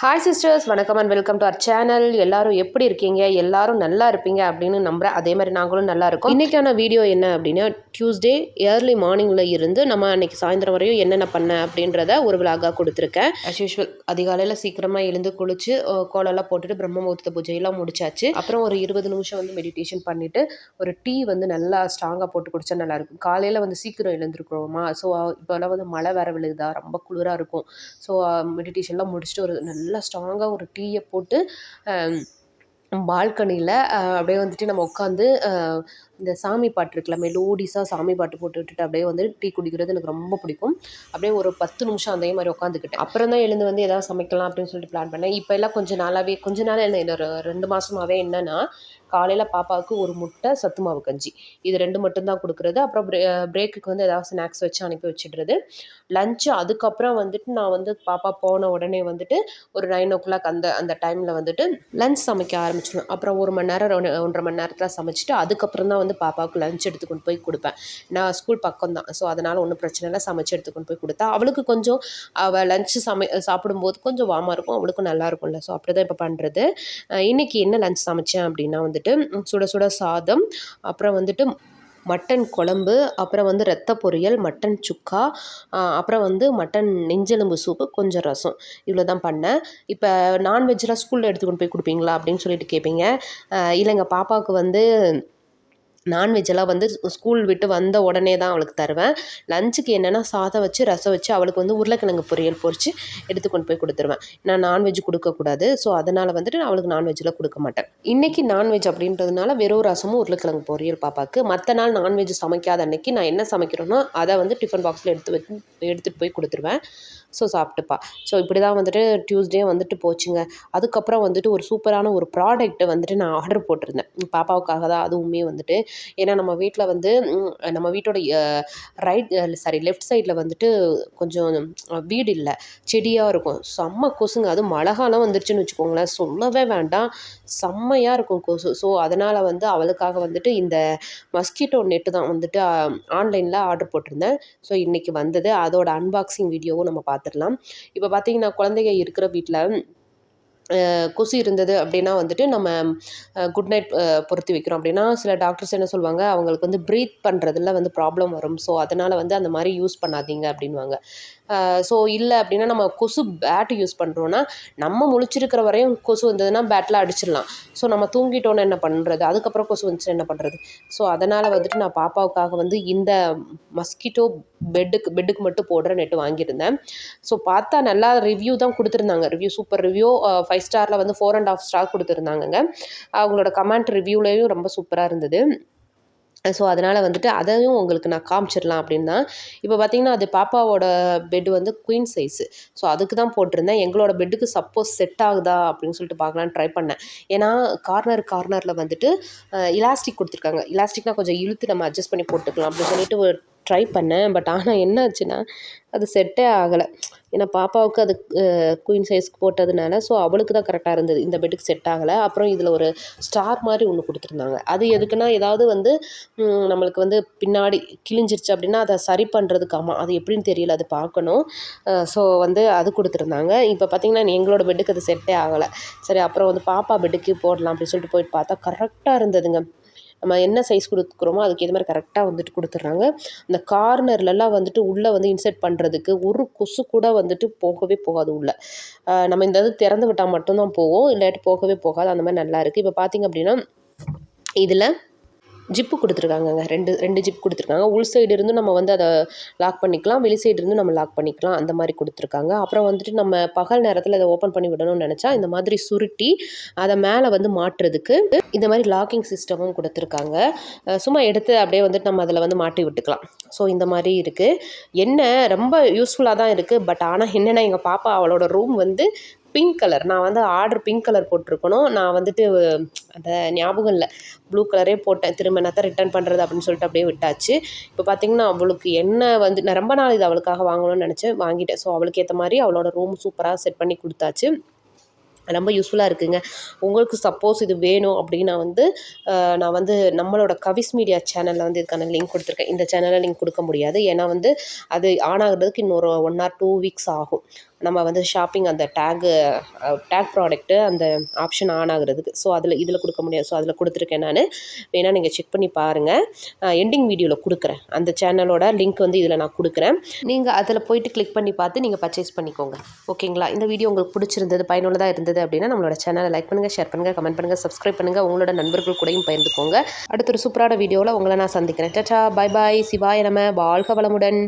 Hi sisters வணக்கம் and welcome to our channel எல்லாரும் எப்படி இருக்கீங்க? எல்லாரும் நல்லா இருப்பீங்க அப்படின்னு நம்புறேன் அதே மாதிரி நாங்களும் நல்லா இருக்கோம். இன்றைக்கான வீடியோ என்ன அப்படின்னா டியூஸ்டே ஏர்லி மார்னிங்கில் இருந்து நம்ம அன்னைக்கு சாயந்தரம் வரையும் என்னென்ன பண்ணேன் அப்படின்றத ஒரு விலாகாக கொடுத்துருக்கேன். அஸ் யூஷுவல் அதிகாலையில் சீக்கிரமாக எழுந்து குளிச்சு கோலெல்லாம் கோலம்லாம் போட்டுட்டு பிரம்ம முகூர்த்த பூஜையெல்லாம் முடிச்சாச்சு. அப்புறம் ஒரு இருபது நிமிஷம் வந்து மெடிடேஷன் பண்ணிவிட்டு ஒரு டீ வந்து நல்லா ஸ்ட்ராங்காக போட்டு குடிச்சா நல்லாயிருக்கும் காலையில் வந்து சீக்கிரம் எழுந்திருக்கிறோமா? ஸோ இப்போல்லாம் வந்து மழை வேற விழுகுதா ரொம்ப குளிராக இருக்கும். ஸோ மெடிடேஷன்லாம் முடிச்சுட்டு ஒரு நல்ல நல்லா ஸ்ட்ராங்காக ஒரு டீயை போட்டு பால்கனியில் அப்படியே வந்துட்டு நம்ம உட்காந்து இந்த சாமி பாட்டு இருக்குல்ல மெலோடிஸாக சாமி பாட்டு போட்டு விட்டுட்டு அப்படியே வந்து டீ குடிக்கிறது எனக்கு ரொம்ப பிடிக்கும். அப்படியே ஒரு பத்து நிமிஷம் அதே மாதிரி உட்காந்துக்கிட்டேன் அப்புறம் தான் எழுந்து வந்து எதாவது சமைக்கலாம் அப்படின்னு சொல்லிட்டு பிளான் பண்ணேன். இப்போ எல்லாம் கொஞ்சம் நாளாகவே கொஞ்ச நாள் என்ன இந்த ஒரு ரெண்டு மாதமாகவே என்னென்னா காலையில் பாப்பாவுக்கு ஒரு முட்டை சத்து மாவு கஞ்சி. இது ரெண்டு மட்டும்தான் கொடுக்குறது. அப்புறம் பிரே பிரேக்குக்கு வந்து ஏதாவது ஸ்நாக்ஸ் வச்சு அனுப்பி வச்சிடுறது. லஞ்சு அதுக்கப்புறம் வந்துட்டு நான் வந்து பாப்பா போன உடனே வந்துட்டு ஒரு நைன் ஓ கிளாக் அந்த அந்த டைமில் வந்துட்டு லஞ்ச் சமைக்க ஆரம்பிச்சிடுவேன். அப்புறம் ஒரு மணி நேரம் ஒன்று ஒன்றரை மணி நேரத்தில் சமைச்சிட்டு அதுக்கப்புறம் தான் வந்து பாப்பாவுக்கு லஞ்ச் எடுத்து கொண்டு போய் கொடுப்பேன். நான் ஸ்கூல் பக்கம் தான். ஸோ அதனால் ஒன்றும் பிரச்சனை இல்லை. சமைச்சு எடுத்து கொண்டு போய் கொடுத்தா அவளுக்கு கொஞ்சம் அவள் லஞ்சு சமை சாப்பிடும்போது கொஞ்சம் வாமாக இருக்கும். அவளுக்கும் நல்லா இருக்கும்ல. ஸோ அப்படி தான் இப்போ பண்ணுறது இன்றைக்கி என்ன லஞ்ச் சமைச்சேன் அப்படின்னா வந்து வந்துட்டு சுட சுட சாதம் அப்புறம் வந்துட்டு மட்டன் குழம்பு அப்புறம் வந்து ரத்த பொரியல் மட்டன் சுக்கா அப்புறம் வந்து மட்டன் நெஞ்செலும்பு சூப்பு கொஞ்சம் ரசம். இவ்வளோ தான் பண்ணேன். இப்போ நான்வெஜ்லாம் ஸ்கூலில் எடுத்துக்கொண்டு போய் கொடுப்பீங்களா அப்படின்னு சொல்லிட்டு கேட்பீங்க இல்லைங்க பாப்பாவுக்கு வந்து நான்வெஜ் எல்லாம் வந்து ஸ்கூல் விட்டு வந்த உடனே தான் அவளுக்கு தருவேன். லஞ்சுக்கு என்னென்னா சாதம் வச்சு ரசம் வச்சு அவளுக்கு வந்து உருளைக்கிழங்கு பொரியல் பொரித்து எடுத்து கொண்டு போய் கொடுத்துருவேன். நான் நான்வெஜ் கொடுக்கக்கூடாது ஸோ அதனால் வந்துட்டு நான் அவளுக்கு நான்வெஜ்ஜில் கொடுக்க மாட்டேன். இன்றைக்கி நான்வெஜ் அப்படின்றதுனால வெறும் ரசமும் உருளைக்கிழங்கு பொரியல் பாப்பாவுக்கு மற்ற நாள் நான்வெஜ் சமைக்காத அன்னைக்கு நான் என்ன சமைக்கிறேனோ அதை வந்து டிஃபன் பாக்ஸில் எடுத்து வச்சு எடுத்துகிட்டு போய் கொடுத்துருவேன். ஸோ சாப்பிட்டுப்பா. ஸோ இப்படி தான் வந்துட்டு டியூஸ்டே வந்துட்டு போச்சுங்க. அதுக்கப்புறம் வந்துட்டு ஒரு சூப்பரான ஒரு ப்ராடக்ட்டை வந்துட்டு நான் ஆர்டர் போட்டிருந்தேன். பாப்பாவுக்காக தான் அதுவுமே வந்துட்டு. ஏன்னா நம்ம வீட்டில் வந்து நம்ம வீட்டோட ரைட் சாரி லெஃப்ட் சைடில் வந்துட்டு கொஞ்சம் வீடு இல்லை. செடியாக இருக்கும். செம்ம கொசுங்க. அதுவும் மழை காலம் வந்துருச்சுன்னு வச்சுக்கோங்களேன். சொல்லவே வேண்டாம். செம்மையாக இருக்கும் கொசு. ஸோ அதனால் வந்து அவளுக்காக வந்துட்டு இந்த மஸ்கிட்டோ நெட்டு தான் வந்துட்டு ஆன்லைனில் ஆர்டர் போட்டிருந்தேன். ஸோ இன்றைக்கி வந்தது. அதோட அன்பாக்சிங் வீடியோவும் நம்ம பார்த்துடலாம் இப்போ பார்த்தீங்கன்னா குழந்தைங்க இருக்கிற வீட்டில் கொசு இருந்தது அப்படின்னா வந்துட்டு நம்ம குட் நைட் பொருத்தி வைக்கிறோம் அப்படின்னா சில டாக்டர்ஸ் என்ன சொல்லுவாங்க அவங்களுக்கு வந்து ப்ரீத் பண்ணுறதுல வந்து ப்ராப்ளம் வரும். ஸோ அதனால் வந்து அந்த மாதிரி யூஸ் பண்ணாதீங்க அப்படின்வாங்க ஸோ இல்லை அப்படின்னா நம்ம கொசு பேட் யூஸ் பண்ணுறோன்னா நம்ம முழிச்சிருக்கிற வரையும் கொசு வந்ததுன்னா பேட்டில் அடிச்சிடலாம். ஸோ நம்ம தூங்கிட்டோன்னு என்ன பண்ணுறது அதுக்கப்புறம் கொசு வந்துச்சுன்னா என்ன பண்ணுறது ஸோ அதனால் வந்துட்டு நான் பாப்பாவுக்காக வந்து இந்த மஸ்கிட்டோ பெட்டுக்கு பெட்டுக்கு மட்டும் போடுற நெட்டு வாங்கியிருந்தேன். ஸோ பார்த்தா நல்லா ரிவ்யூ தான் கொடுத்துருந்தாங்க. ரிவ்யூ சூப்பர் ரிவ்யூ ஃபைவ் ஸ்டாரில் வந்து ஃபோர் அண்ட் ஆஃப் ஸ்டார் கொடுத்துருந்தாங்கங்க. அவங்களோட கமெண்ட் ரிவ்யூலேயும் ரொம்ப சூப்பராக இருந்தது. ஸோ அதனால் வந்துட்டு அதையும் உங்களுக்கு நான் காமிச்சிடலாம் அப்படின்னு தான். இப்போ பார்த்தீங்கன்னா அது பாப்பாவோட பெட் வந்து குயின் சைஸு ஸோ அதுக்கு தான் போட்டிருந்தேன். எங்களோட பெட்டுக்கு சப்போஸ் செட் ஆகுதா அப்படின்னு சொல்லிட்டு பார்க்கலான்னு ட்ரை பண்ணேன். ஏன்னா கார்னர் கார்னரில் வந்துட்டு இலாஸ்டிக் கொடுத்துருக்காங்க. இலாஸ்டிக்னால் கொஞ்சம் இழுத்து நம்ம அட்ஜஸ்ட் பண்ணி போட்டுக்கலாம் அப்படின்னு சொல்லிட்டு ஒரு ட்ரை பண்ணேன். பட் ஆனால் என்ன ஆச்சுன்னா அது செட்டே ஆகலை. ஏன்னா பாப்பாவுக்கு அது குயின் சைஸ்க்கு போட்டதுனால ஸோ அவளுக்கு தான் கரெக்டாக இருந்தது. இந்த பெட்டுக்கு செட் ஆகலை. அப்புறம் இதில் ஒரு ஸ்டார் மாதிரி ஒன்று கொடுத்துருந்தாங்க. அது எதுக்குன்னா ஏதாவது வந்து நம்மளுக்கு வந்து பின்னாடி கிழிஞ்சிருச்சு அப்படின்னா அதை சரி பண்ணுறதுக்காமா அது எப்படின்னு தெரியல. அது பார்க்கணும். ஸோ வந்து அது கொடுத்துருந்தாங்க. இப்போ பார்த்தீங்கன்னா எங்களோட பெட்டுக்கு அது செட்டே ஆகலை. சரி அப்புறம் வந்து பாப்பா பெட்டுக்கு போடலாம் அப்படின்னு சொல்லிட்டு போயிட்டு பார்த்தா கரெக்டாக இருந்ததுங்க. நம்ம என்ன சைஸ் கொடுக்குறோமோ அதுக்கு ஏற்ற மாதிரி கரெக்டாக வந்துட்டு கொடுத்துட்றாங்க. அந்த கார்னர்லலாம் வந்துட்டு உள்ளே வந்து இன்செர்ட் பண்ணுறதுக்கு ஒரு கொசு கூட வந்துட்டு போகவே போகாது உள்ளே. நம்ம இந்த இது திறந்து விட்டால் மட்டும்தான் போகும். இல்லாட்டி போகவே போகாது. அந்த மாதிரி நல்லா இருக்குது இப்போ பார்த்தீங்க அப்படின்னா இதில் ஜிப்பு கொடுத்துருக்காங்கங்க. ரெண்டு ரெண்டு ஜிப் கொடுத்துருக்காங்க. உள் சைடு இருந்து நம்ம வந்து அதை லாக் பண்ணிக்கலாம். வெளி சைடு இருந்து நம்ம லாக் பண்ணிக்கலாம். அந்த மாதிரி கொடுத்துருக்காங்க. அப்புறம் வந்துட்டு நம்ம பகல் நேரத்தில் அதை ஓப்பன் பண்ணி விடணும்னு நினச்சா இந்த மாதிரி சுருட்டி அதை மேலே வந்து மாட்டுறதுக்கு இந்த மாதிரி லாக்கிங் சிஸ்டமும் கொடுத்துருக்காங்க. சும்மா எடுத்து அப்படியே வந்துட்டு நம்ம அதில் வந்து மாட்டி விட்டுக்கலாம். ஸோ இந்த மாதிரி இருக்குது என்ன ரொம்ப யூஸ்ஃபுல்லாக தான் இருக்குது பட் ஆனால் என்னென்னா எங்கள் பாப்பா அவளோட ரூம் வந்து பிங்க் கலர் நான் வந்து ஆர்டர் பிங்க் கலர் போட்டிருக்கணும். நான் வந்துட்டு அந்த ஞாபகம் இல்லை. ப்ளூ கலரே போட்டேன். திரும்ப என்னத்தை ரிட்டர்ன் பண்ணுறது அப்படின்னு சொல்லிட்டு அப்படியே விட்டாச்சு. இப்போ பார்த்தீங்கன்னா அவளுக்கு என்ன வந்து நான் ரொம்ப நாள் இது அவளுக்காக வாங்கணும்னு நினச்சேன் வாங்கிட்டேன். ஸோ அவளுக்கு ஏற்ற மாதிரி அவளோட ரூம் சூப்பராக செட் பண்ணி கொடுத்தாச்சு. ரொம்ப யூஸ்ஃபுல்லாக இருக்குங்க. உங்களுக்கு சப்போஸ் இது வேணும் அப்படின்னா வந்து நான் வந்து நம்மளோட கவிஸ் மீடியா சேனலில் வந்து இதுக்கான லிங்க் கொடுத்துருக்கேன். இந்த சேனலில் லிங்க் கொடுக்க முடியாது. ஏன்னா வந்து அது ஆன் ஆகுறதுக்கு இன்னொரு ஒன் ஆர் டூ வீக்ஸ் ஆகும். நம்ம வந்து ஷாப்பிங் அந்த டேகு டேக் ப்ராடக்ட்டு அந்த ஆப்ஷன் ஆன் ஆகுறதுக்கு. ஸோ அதில் இதில் கொடுக்க முடியாது. ஸோ அதில் கொடுத்துருக்கேன் நான். வேணால் நீங்கள் செக் பண்ணி பாருங்கள் எண்டிங் வீடியோவில் கொடுக்குறேன். அந்த சேனலோட லிங்க் வந்து இதில் நான் கொடுக்குறேன். நீங்கள் அதில் போயிட்டு கிளிக் பண்ணி பார்த்து நீங்கள் பர்ச்சேஸ் பண்ணிக்கோங்க. ஓகேங்களா இந்த வீடியோ உங்களுக்கு பிடிச்சிருந்தது பயனுள்ளதாக இருந்தது அப்படின்னா நம்மளோட சேனலை லைக் பண்ணுங்கள் ஷேர் பண்ணுங்கள் கமெண்ட் பண்ணுங்கள் சப்ஸ்கிரைப் பண்ணுங்கள் உங்களோட நண்பர்கள் கூடயும் பகிர்ந்துக்கோங்க. அடுத்த ஒரு சூப்பரான வீடியோவில் உங்களை நான் சந்திக்கிறேன். சச்சா பாய் பாய் சிவாய நம்ம வாழ்க வளமுடன்.